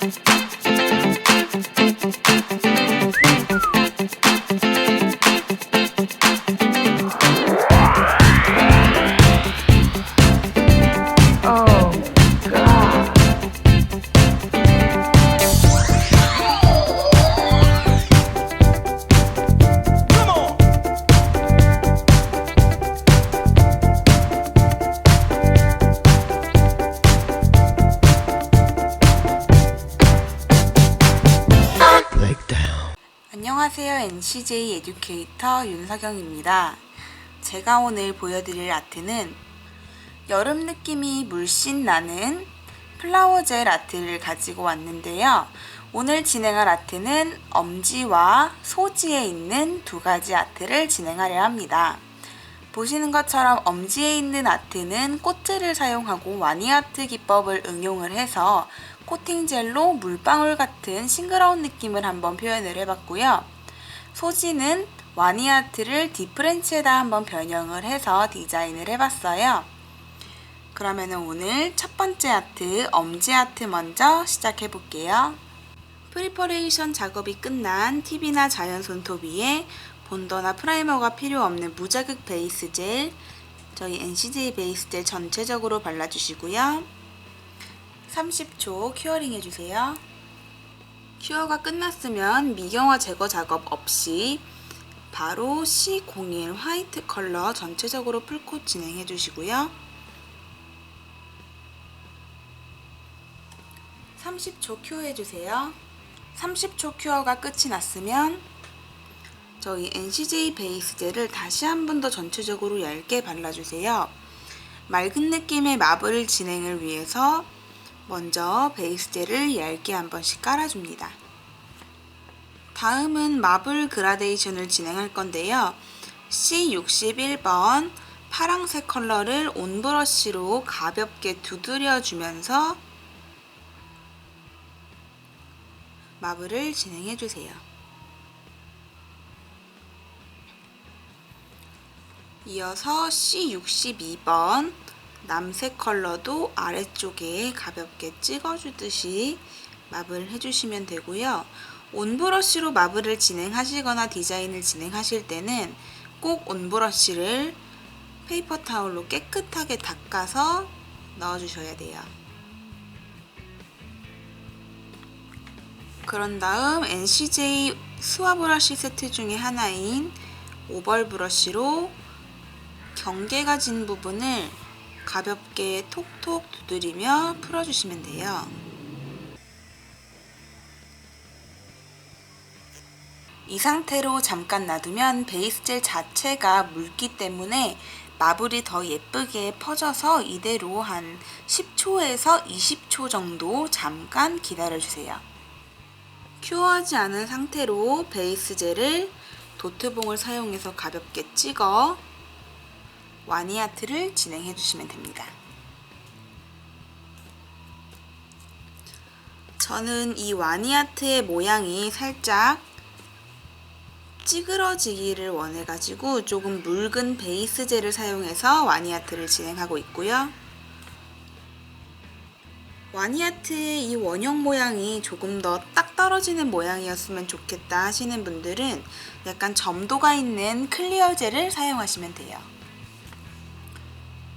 Thank NCJ 에듀케이터 윤석영입니다. 제가 오늘 보여드릴 아트는 여름 느낌이 물씬 나는 플라워 젤 아트를 가지고 왔는데요. 오늘 진행할 아트는 엄지와 소지에 있는 두 가지 아트를 진행하려 합니다. 보시는 것처럼 엄지에 있는 아트는 꽃들을 사용하고 와니아트 기법을 응용을 해서 코팅젤로 물방울 같은 싱그러운 느낌을 한번 표현을 해봤고요. 소지는 와니아트를 디프렌치에다 한번 변형을 해서 디자인을 해봤어요. 그러면 오늘 첫 번째 아트, 엄지 아트 먼저 시작해 볼게요. 프리퍼레이션 작업이 끝난 팁이나 자연 손톱 위에 본더나 프라이머가 필요 없는 무자극 베이스 젤, 저희 NCJ 베이스 젤 전체적으로 발라주시고요. 30초 큐어링 해주세요. 큐어가 끝났으면 미경화 제거 작업 없이 바로 C01 화이트 컬러 전체적으로 풀콧 진행해 주시고요. 30초 큐어 해 주세요. 30초 큐어가 끝이 났으면 저희 NCJ 베이스 젤을 다시 한 번 더 전체적으로 얇게 발라주세요. 맑은 느낌의 마블 진행을 위해서 먼저 베이스 젤을 얇게 한 번씩 깔아줍니다. 다음은 마블 그라데이션을 진행할 건데요. C61번 파랑색 컬러를 온브러쉬로 가볍게 두드려주면서 마블을 진행해주세요. 이어서 C62번 남색 컬러도 아래쪽에 가볍게 찍어주듯이 마블 해주시면 되고요. 온브러쉬로 마블을 진행하시거나 디자인을 진행하실 때는 꼭 온브러쉬를 페이퍼 타올로 깨끗하게 닦아서 넣어주셔야 돼요. 그런 다음 NCJ 스와 브러쉬 세트 중에 하나인 오벌 브러쉬로 경계가 진 부분을 가볍게 톡톡 두드리며 풀어주시면 돼요. 이 상태로 잠깐 놔두면 베이스 젤 자체가 묽기 때문에 마블이 더 예쁘게 퍼져서 이대로 한 10초에서 20초 정도 잠깐 기다려주세요. 큐어하지 않은 상태로 베이스 젤을 도트봉을 사용해서 가볍게 찍어 와니아트를 진행해 주시면 됩니다. 저는 이 와니아트의 모양이 살짝 찌그러지기를 원해가지고 조금 묽은 베이스 젤을 사용해서 와니아트를 진행하고 있고요. 와니아트의 이 원형 모양이 조금 더 딱 떨어지는 모양이었으면 좋겠다 하시는 분들은 약간 점도가 있는 클리어 젤을 사용하시면 돼요.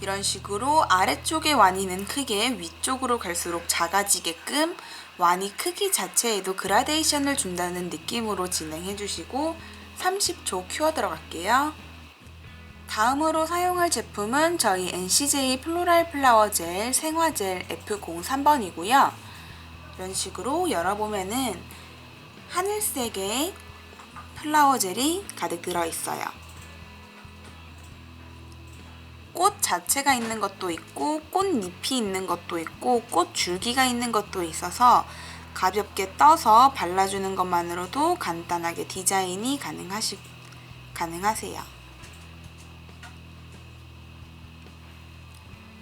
이런 식으로 아래쪽의 와니는 크게 위쪽으로 갈수록 작아지게끔 와니 크기 자체에도 그라데이션을 준다는 느낌으로 진행해 주시고 30초 큐어 들어갈게요. 다음으로 사용할 제품은 저희 NCJ 플로랄 플라워 젤 생화젤 F03번이고요. 이런 식으로 열어보면은 하늘색의 플라워 젤이 가득 들어있어요. 꽃 자체가 있는 것도 있고 꽃잎이 있는 것도 있고 꽃 줄기가 있는 것도 있어서 가볍게 떠서 발라주는 것만으로도 간단하게 디자인이 가능하시, 가능하세요.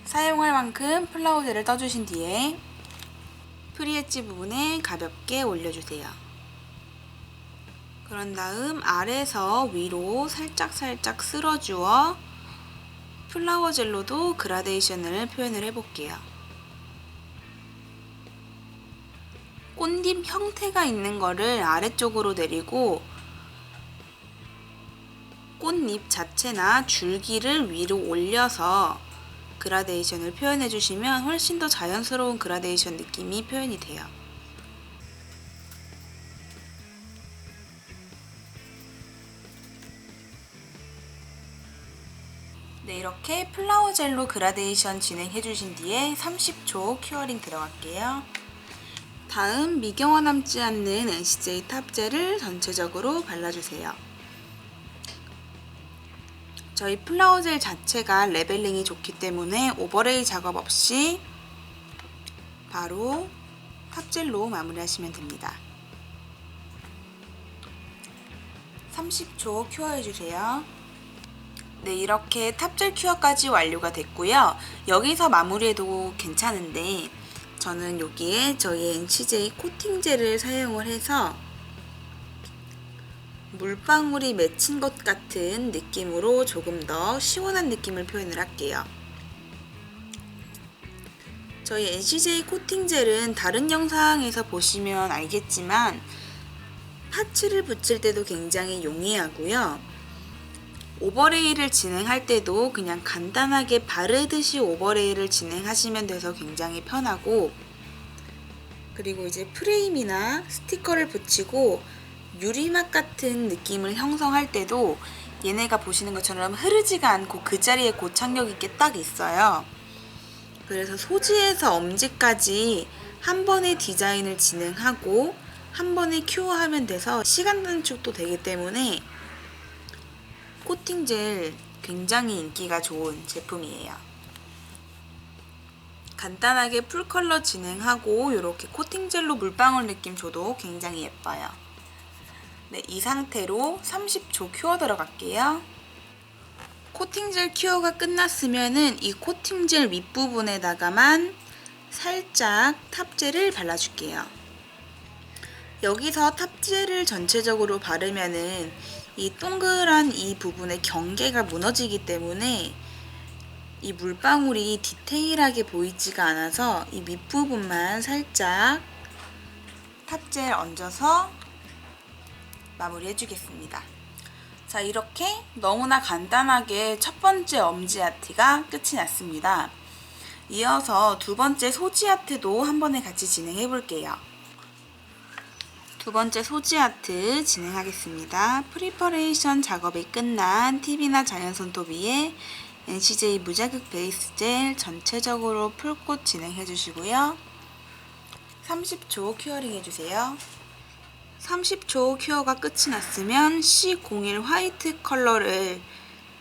사용할 만큼 젤을 떠주신 뒤에 프리엣지 부분에 가볍게 올려주세요. 그런 다음 아래에서 위로 살짝살짝 쓸어주어 플라워 젤로도 그라데이션을 표현을 해볼게요. 꽃잎 형태가 있는 거를 아래쪽으로 내리고 꽃잎 자체나 줄기를 위로 올려서 그라데이션을 표현해 주시면 훨씬 더 자연스러운 그라데이션 느낌이 표현이 돼요. 네, 이렇게 플라워 젤로 그라데이션 진행해 주신 뒤에 30초 큐어링 들어갈게요. 다음 미경화 남지 않는 NCJ 탑젤을 전체적으로 발라주세요. 저희 플라워 젤 자체가 레벨링이 좋기 때문에 오버레이 작업 없이 바로 탑젤로 마무리하시면 됩니다. 30초 큐어해주세요. 네, 이렇게 탑젤 큐어까지 완료가 됐고요. 여기서 마무리해도 괜찮은데 저는 여기에 저희 NCJ 코팅 젤을 사용을 해서 물방울이 맺힌 것 같은 느낌으로 조금 더 시원한 느낌을 표현을 할게요. 저희 NCJ 코팅 젤은 다른 영상에서 보시면 알겠지만 파츠를 붙일 때도 굉장히 용이하고요. 오버레이를 진행할 때도 그냥 간단하게 바르듯이 오버레이를 진행하시면 돼서 굉장히 편하고 그리고 이제 프레임이나 스티커를 붙이고 유리막 같은 느낌을 형성할 때도 얘네가 보시는 것처럼 흐르지가 않고 그 자리에 고착력 있게 딱 있어요. 그래서 소지에서 엄지까지 한 번에 디자인을 진행하고 한 번에 큐어하면 돼서 시간 단축도 되기 때문에 코팅 젤 굉장히 인기가 좋은 제품이에요. 간단하게 풀 컬러 진행하고 이렇게 코팅 젤로 물방울 느낌 줘도 굉장히 예뻐요. 네, 이 상태로 30초 큐어 들어갈게요. 코팅젤 큐어가 끝났으면은 이 코팅젤 윗부분에다가만 살짝 탑젤을 발라줄게요. 여기서 탑젤을 전체적으로 바르면은 이 동그란 이 부분의 경계가 무너지기 때문에 이 물방울이 디테일하게 보이지가 않아서 이 밑부분만 살짝 탑젤 얹어서 마무리 해주겠습니다. 자, 이렇게 너무나 간단하게 첫 번째 엄지 아트가 끝이 났습니다. 이어서 두 번째 소지 아트도 한 번에 같이 진행해 볼게요. 두 번째 소지 아트 진행하겠습니다. 프리퍼레이션 작업이 끝난 TV나 자연손톱 위에 NCJ 무자극 베이스 젤 전체적으로 풀꽃 진행해 주시고요. 30초 큐어링 해주세요. 30초 큐어가 끝이 났으면 C01 화이트 컬러를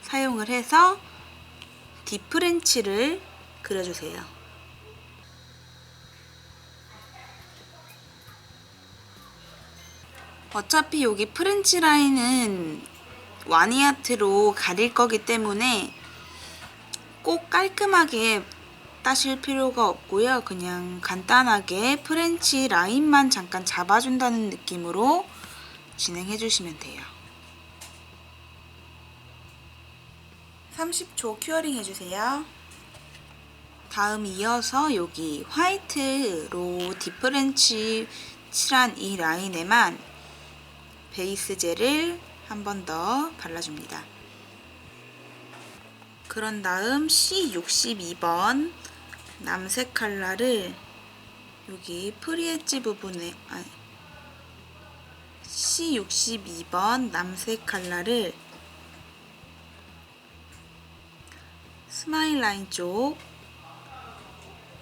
사용을 해서 디프렌치를 그려주세요. 어차피 여기 프렌치 라인은 와니아트로 가릴 거기 때문에 꼭 깔끔하게 따실 필요가 없고요. 그냥 간단하게 프렌치 라인만 잠깐 잡아준다는 느낌으로 진행해 주시면 돼요. 30초 큐어링 해주세요. 다음 이어서 여기 화이트로 디프렌치 칠한 이 라인에만 베이스 젤을 한 번 더 발라줍니다. 그런 다음 C62번 남색 칼라를 여기 프리엣지 부분에 아, C62번 남색 칼라를 스마일 라인 쪽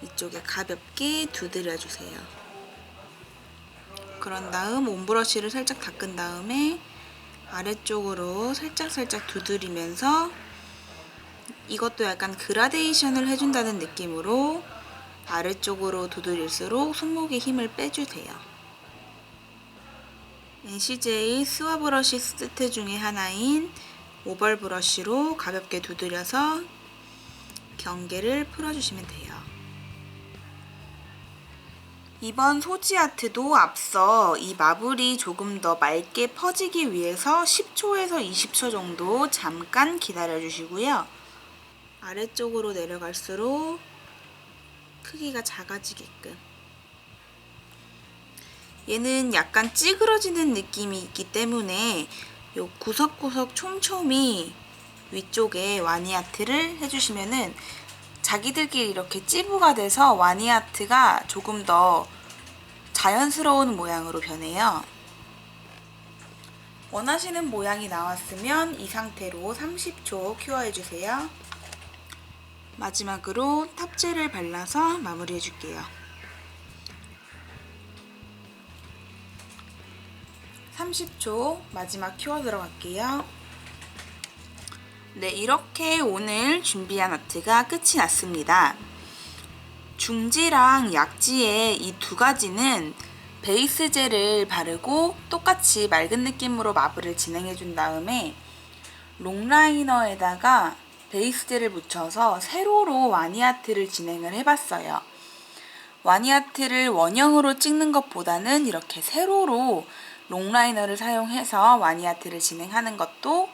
이쪽에 가볍게 두드려 주세요. 그런 다음 옴브러쉬를 살짝 닦은 다음에 아래쪽으로 살짝 살짝 두드리면서 이것도 약간 그라데이션을 해준다는 느낌으로 아래쪽으로 두드릴수록 손목에 힘을 빼주세요. NCJ 스와 브러쉬 세트 중에 하나인 오벌 브러쉬로 가볍게 두드려서 경계를 풀어주시면 돼요. 이번 소지 아트도 앞서 이 마블이 조금 더 맑게 퍼지기 위해서 10초에서 20초 정도 잠깐 기다려 주시고요. 아래쪽으로 내려갈수록 크기가 작아지게끔 얘는 약간 찌그러지는 느낌이 있기 때문에 요 구석구석 촘촘히 위쪽에 와니아트를 해주시면은 자기들끼리 이렇게 찌부가 돼서 와니아트가 조금 더 자연스러운 모양으로 변해요. 원하시는 모양이 나왔으면 이 상태로 30초 큐어해주세요. 마지막으로 탑젤을 발라서 마무리해줄게요. 30초 마지막 큐어 들어갈게요. 네, 이렇게 오늘 준비한 아트가 끝이 났습니다. 중지랑 약지의 이 두 가지는 베이스 젤을 바르고 똑같이 맑은 느낌으로 마블을 진행해 준 다음에 롱라이너에다가 베이스 젤을 묻혀서 세로로 와니아트를 진행을 해봤어요. 와니아트를 원형으로 찍는 것보다는 이렇게 세로로 롱라이너를 사용해서 와니아트를 진행하는 것도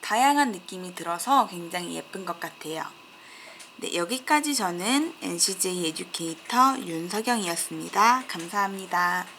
다양한 느낌이 들어서 굉장히 예쁜 것 같아요. 네, 여기까지 저는 NCJ 에듀케이터 윤석영이었습니다. 감사합니다.